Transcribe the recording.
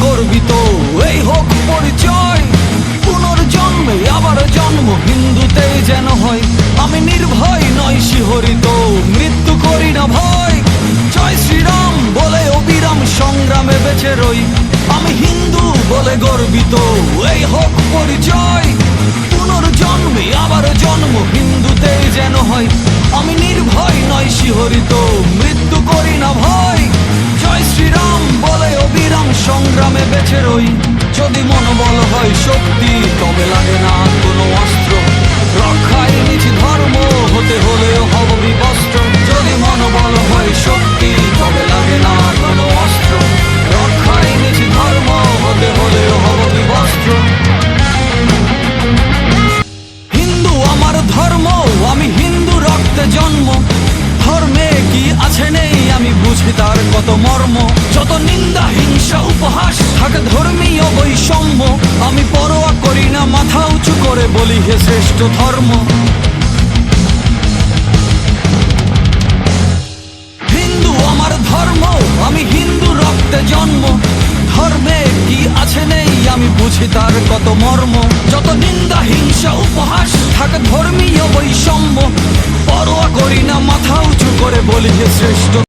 গর্বিত, এই হোক পরিচয়। পুনর্জন্মে আবার জন্ম, হিন্দুতেই যেন হয়। আমি নির্ভয় নয় শিহরিত, মৃত্যু করি না ভয়। জয় শ্রীরাম বলে অবিরাম সংগ্রামে বেঁচে রই। আমি হিন্দু বলে গর্বিত, এই হোক পরিচয়। পুনর্জন্মে আবার জন্ম, হিন্দুতেই যেন হয়। আমি নির্ভয় নয় শিহরিত, মৃত্যু ওই রই যদি মনোবল হয় শক্তি তবে লাগে না আমি বুঝি তার কত মর্ম, যত নিন্দা, হিংসা, উপহাস, থাকে ধর্মীয় বৈষম্য, আমি পরোয়া করি না, মাথা উঁচু করে বলি হে শ্রেষ্ঠ ধর্ম। হিন্দু আমার ধর্ম, আমি হিন্দু রক্তে জন্ম। ধর্মে কি আছে নেই, আমি বুঝি তার কত মর্ম। যত নিন্দা, হিংসা, উপহাস, থাকে ধর্মীয় বৈষম্য, পরোয়া করি না, মাথা উঁচু করে বলি হে শ্রেষ্ঠ